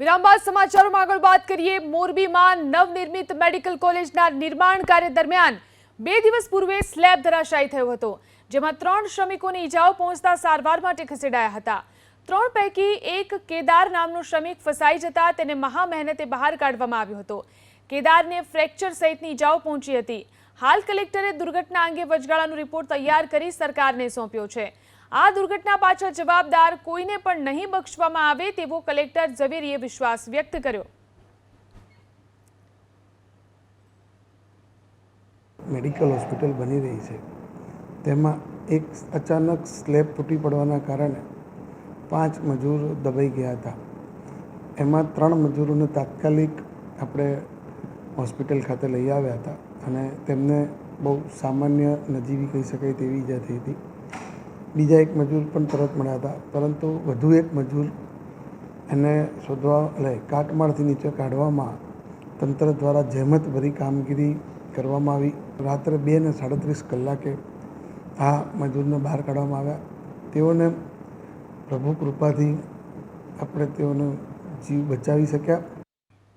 વિરામ સમાચારોમાં આગળ વાત કરીએ. મોરબીમાં નવનિર્મિત મેડિકલ કોલેજના નિર્માણ કાર્ય દરમિયાન બે દિવસ પૂર્વે સ્લેબ ધરાશાયી થયો હતો, જેમાં ત્રણ શ્રમિકોને ઈજાઓ પહોંચતા સારવાર માટે ખસેડાયા હતા. ત્રણ પૈકી એક કેદાર નામનો શ્રમિક ફસાઈ જતા તેને મહા મહેનતે બહાર કાઢવામાં આવ્યો હતો. કેદારને ફ્રેક્ચર સહિતની ઈજાઓ પહોંચી હતી. હાલ કલેક્ટરે દુર્ઘટના અંગે વચગાળાનો રિપોર્ટ તૈયાર કરી સરકારને સોંપ્યો છે. આ દુર્ઘટના પાછળ જવાબદાર કોઈને પણ નહીં બક્ષવામાં આવે તેવો કલેક્ટર ઝવેરીએ વિશ્વાસ વ્યક્ત કર્યો. મેડિકલ હોસ્પિટલ બની રહી છે. તેમાં એક અચાનક સ્લેબ તૂટી પડવાના કારણે પાંચ મજૂર દબાઈ ગયા હતા. એમાં ત્રણ મજૂરોને તાત્કાલિક આપણે હોસ્પિટલ ખાતે લઈ આવ્યા હતા અને તેમને બહુ સામાન્ય નજીવી કહી શકાય તેવી ઈજા થઈ હતી. બીજા એક મજૂર પણ તરત મળ્યા હતા. પરંતુ વધુ એક મજૂર એને શોધવા, એટલે કાટમાળથી નીચે કાઢવામાં તંત્ર દ્વારા જહેમતભરી કામગીરી કરવામાં આવી. રાત્રે બે ને સાડત્રીસ કલાકે આ મજૂરને બહાર કાઢવામાં આવ્યા. તેઓને પ્રભુ કૃપાથી આપણે તેઓનો જીવ બચાવી શક્યા.